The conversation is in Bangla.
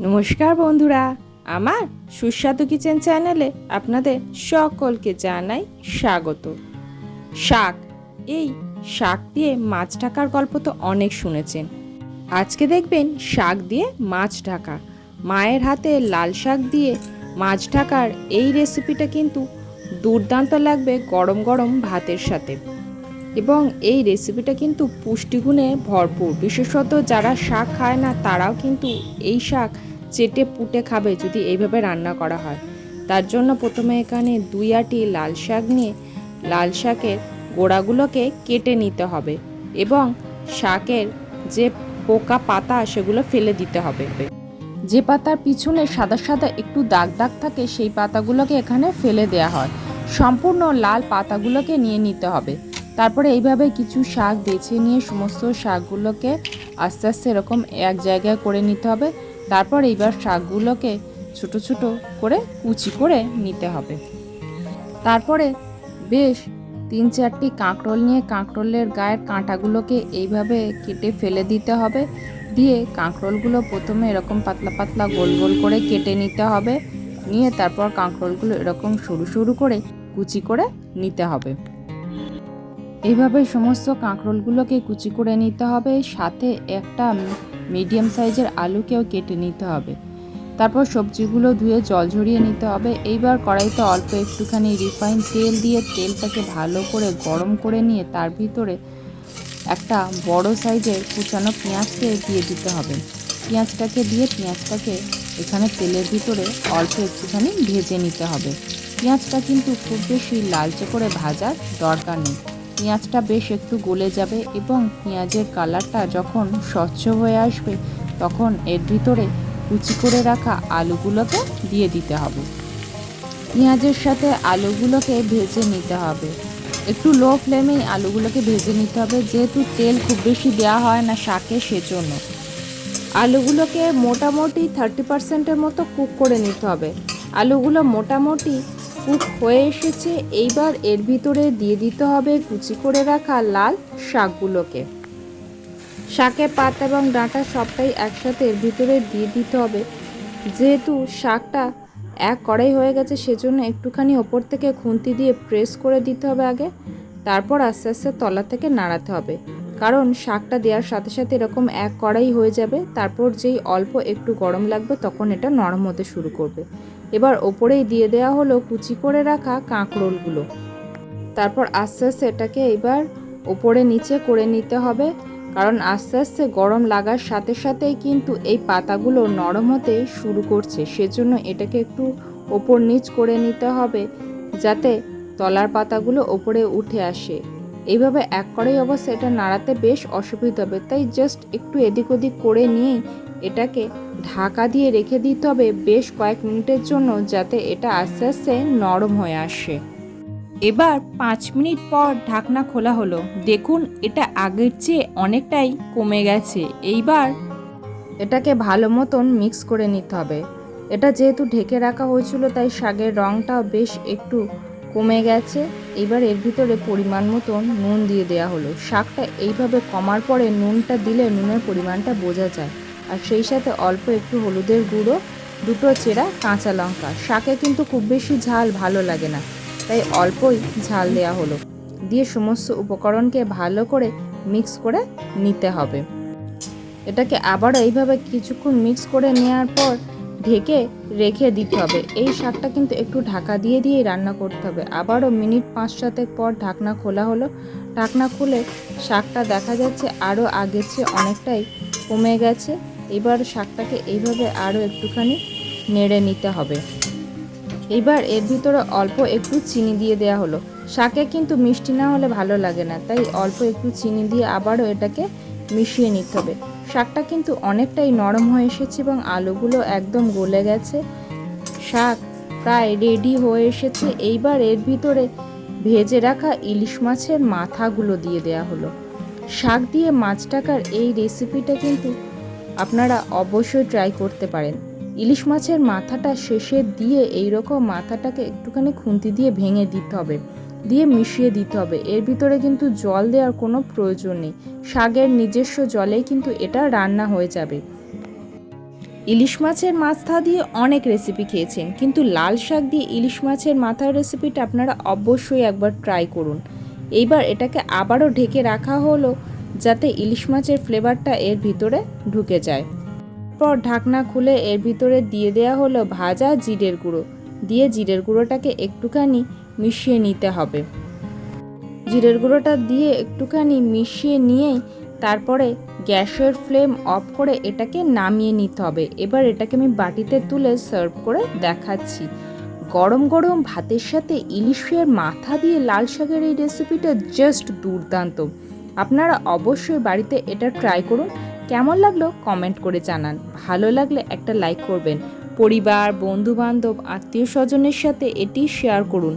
নমস্কার বন্ধুরা, আমার সুস্বাদু কিচেন চ্যানেলে আপনাদের সকলকে জানাই স্বাগত। শাক, এই শাক দিয়ে মাছ ঢাকার গল্প তো অনেক শুনেছেন। আজকে দেখবেন শাক দিয়ে মাছ ঢাকা। মায়ের হাতে লাল শাক দিয়ে মাছ ঢাকার এই রেসিপিটা কিন্তু দুর্দান্ত লাগবে গরম গরম ভাতের সাথে। এবং এই রেসিপিটা কিন্তু পুষ্টিগুণে ভরপুর। বিশেষত যারা শাক খায় না, তারাও কিন্তু এই শাক চেটে পুটে খাবে যদি এইভাবে রান্না করা হয়। তার জন্য প্রথমে এখানে দুই আটি লাল শাক নিয়ে লাল শাকের গোড়াগুলোকে কেটে নিতে হবে এবং শাকের যে পোকা পাতা, সেগুলো ফেলে দিতে হবে। যে পাতার পিছনে সাদা সাদা একটু দাগ দাগ থাকে, সেই পাতাগুলোকে এখানে ফেলে দেওয়া হয়। সম্পূর্ণ লাল পাতাগুলোকে নিয়ে নিতে হবে। তারপরে এইভাবে কিছু শাক বেছে নিয়ে সমস্ত শাকগুলোকে আস্তে আস্তে এরকম এক জায়গায় করে নিতে হবে। তারপর এইবার শাকগুলোকে ছোট ছোট করে কুচি করে নিতে হবে। তারপরে বেশ তিন চারটি কাঁকরোল নিয়ে কাঁকরোলের গায়ের কাঁটাগুলোকে এইভাবে কেটে ফেলে দিতে হবে। দিয়ে কাঁকরোলগুলো প্রথমে এরকম পাতলা পাতলা গোল গোল করে কেটে নিতে হবে। নিয়ে তারপর কাঁকরোলগুলো এরকম সরু সরু করে কুচি করে নিতে হবে। এইভাবে সমস্ত কাঁকরোলগুলোকে কুচি করে নিতে হবে, সাথে একটা মিডিয়াম সাইজের আলুকেও কেটে নিতে হবে। তারপর সবজিগুলো ধুয়ে জল ঝরিয়ে নিতে হবে। এইবার কড়াইতে অল্প একটুখানি রিফাইন তেল দিয়ে তেলটাকে ভালো করে গরম করে নিয়ে তার ভিতরে একটা বড় সাইজের কুচানো পেঁয়াজকে দিয়ে দিতে হবে। পেঁয়াজটাকে দিয়ে পেঁয়াজটাকে এখানে তেলের ভিতরে অল্প একটুখানি ভেজে নিতে হবে। পেঁয়াজটা কিন্তু খুব বেশি লালচে করে ভাজার দরকার নেই। পেঁয়াজটা বেশ একটু গলে যাবে এবং পেঁয়াজের কালারটা যখন স্বচ্ছ হয়ে আসবে, তখন এর ভিতরে কুচি করে রাখা আলুগুলোকে দিয়ে দিতে হবে। পেঁয়াজের সাথে আলুগুলোকে ভেজে নিতে হবে। একটু লো ফ্লেমেই আলুগুলোকে ভেজে নিতে হবে, যেহেতু তেল খুব বেশি দেওয়া হয় না শাকে সেজন্য। আলুগুলোকে মোটামুটি থার্টি পার্সেন্টের মতো কুক করে নিতে হবে। আলুগুলো মোটামুটি কুক হয়ে এসেছে, এইবার এর ভিতরে দিয়ে দিতে হবে কুচি করে রাখা লাল শাকগুলোকে। শাকের পাত এবং ডাঁটা সবটাই একসাথে এর ভিতরে দিয়ে দিতে হবে। যেহেতু শাকটা এক কড়াই হয়ে গেছে, সেজন্য একটুখানি ওপর থেকে খুন্তি দিয়ে প্রেস করে দিতে হবে আগে। তারপর আস্তে আস্তে তলা থেকে নাড়াতে হবে। কারণ শাকটা দেওয়ার সাথে সাথে এরকম এক কড়াই হয়ে যাবে, তারপর যেই অল্প একটু গরম লাগবে তখন এটা নরম হতে শুরু করবে। এবার ওপরেই দিয়ে দেওয়া হলো কুচি করে রাখা কাঁকরোলগুলো। তারপর আস্তে আস্তে এটাকে এবার ওপরে নিচে করে নিতে হবে, কারণ আস্তে আস্তে গরম লাগার সাথে সাথেই কিন্তু এই পাতাগুলো নরম হতে শুরু করছে। সেজন্য এটাকে একটু ওপর নিচ করে নিতে হবে, যাতে তলার পাতাগুলো ওপরে উঠে আসে। এইভাবে এক করেই অবস্থা এটা নাড়াতে বেশ অসুবিধা হবে। তাই জাস্ট একটু এদিক ওদিক করে নিয়েই এটাকে ঢাকা দিয়ে রেখে দিতে হবে বেশ কয়েক মিনিটের জন্য যাতে এটা আস্তে আস্তে নরম হয়ে আসে। এবার পাঁচ মিনিট পর ঢাকনা খোলা হলো। দেখুন, এটা আগের চেয়ে অনেকটাই কমে গেছে। এইবার এটাকে ভালো মতন মিক্স করে নিতে হবে। এটা যেহেতু ঢেকে রাখা হয়েছিল, তাই শাগের রঙটাও বেশ একটু কমে গেছে। এবার এর ভিতরে পরিমাণ মতন নুন দিয়ে দেওয়া হলো। শাকটা এইভাবে কমার পরে নুনটা দিলে নুনের পরিমাণটা বোঝা যায়। আর সেই সাথে অল্প একটু হলুদের গুঁড়ো, দুটো চেরা কাঁচা লঙ্কা। শাকে কিন্তু খুব বেশি ঝাল ভালো লাগে না, তাই অল্পই ঝাল দেওয়া হলো। দিয়ে সমস্ত উপকরণকে ভালো করে মিক্স করে নিতে হবে। এটাকে আবার এইভাবে কিছুক্ষণ মিক্স করে নেওয়ার পর ঢেকে রেখে দিতে হবে। এই শাকটা কিন্তু একটু ঢাকা দিয়ে দিয়ে রান্না করতে হবে। আবারও মিনিট পাঁচ সাতেক পর ঢাকনা খোলা হলো। ঢাকনা খুলে শাকটা দেখা যাচ্ছে আরও আগের চেয়ে অনেকটাই কমে গেছে। এবার শাকটাকে এইভাবে আরও একটুখানি নেড়ে নিতে হবে। এবার এর ভিতরে অল্প একটু চিনি দিয়ে দেওয়া হলো। শাকে কিন্তু মিষ্টি না হলে ভালো লাগে না, তাই অল্প একটু চিনি দিয়ে আবারও এটাকে মিশিয়ে নিতে হবে। শাকটা কিন্তু অনেকটাই নরম হয়ে এসেছে এবং আলুগুলো একদম গলে গেছে। শাক প্রায় রেডি হয়ে এসেছে। এইবার এর ভিতরে ভেজে রাখা ইলিশ মাছের মাথাগুলো দিয়ে দেওয়া হলো। শাক দিয়ে মাছ টাকার এই রেসিপিটা কিন্তু আপনারা অবশ্যই ট্রাই করতে পারেন। ইলিশ মাছের মাথাটা শেষে দিয়ে এই রকম মাথাটাকে একটুখানি খুন্তি দিয়ে ভেঙে দিতে হবে। দিয়ে মিশিয়ে দিতে হবে। এর ভিতরে কিন্তু জল দেওয়ার কোনো প্রয়োজন নেই। শাকের নিজস্ব জলেই কিন্তু এটা রান্না হয়ে যাবে। ইলিশ মাছের মাথা দিয়ে অনেক রেসিপি খেয়েছেন, কিন্তু লাল শাক দিয়ে ইলিশ মাছের মাথার রেসিপিটা আপনারা অবশ্যই একবার ট্রাই করুন। এইবার এটাকে আবারও ঢেকে রাখা হলো, যাতে ইলিশ মাছের ফ্লেভারটা এর ভিতরে ঢুকে যায়। পর ঢাকনা খুলে এর ভিতরে দিয়ে দেওয়া হলো ভাজা জিরের গুঁড়ো। দিয়ে জিরের গুঁড়োটাকে একটুখানি মিশিয়ে নিতে হবে। জিরের গুঁড়োটা দিয়ে একটুখানি মিশিয়ে নিয়েই তারপরে গ্যাসের ফ্লেম অফ করে এটাকে নামিয়ে নিতে হবে। এবার এটাকে আমি বাটিতে তুলে সার্ভ করে দেখাচ্ছি। গরম গরম ভাতের সাথে ইলিশের মাথা দিয়ে লাল শাকের এই রেসিপিটা জাস্ট দুর্দান্ত। আপনারা অবশ্যই বাড়িতে এটা ট্রাই করুন। কেমন লাগল কমেন্ট করে জানান। ভালো লাগলে একটা লাইক করবেন। পরিবার বন্ধু বান্ধব আত্মীয় স্বজনের সাথে এটি শেয়ার করুন।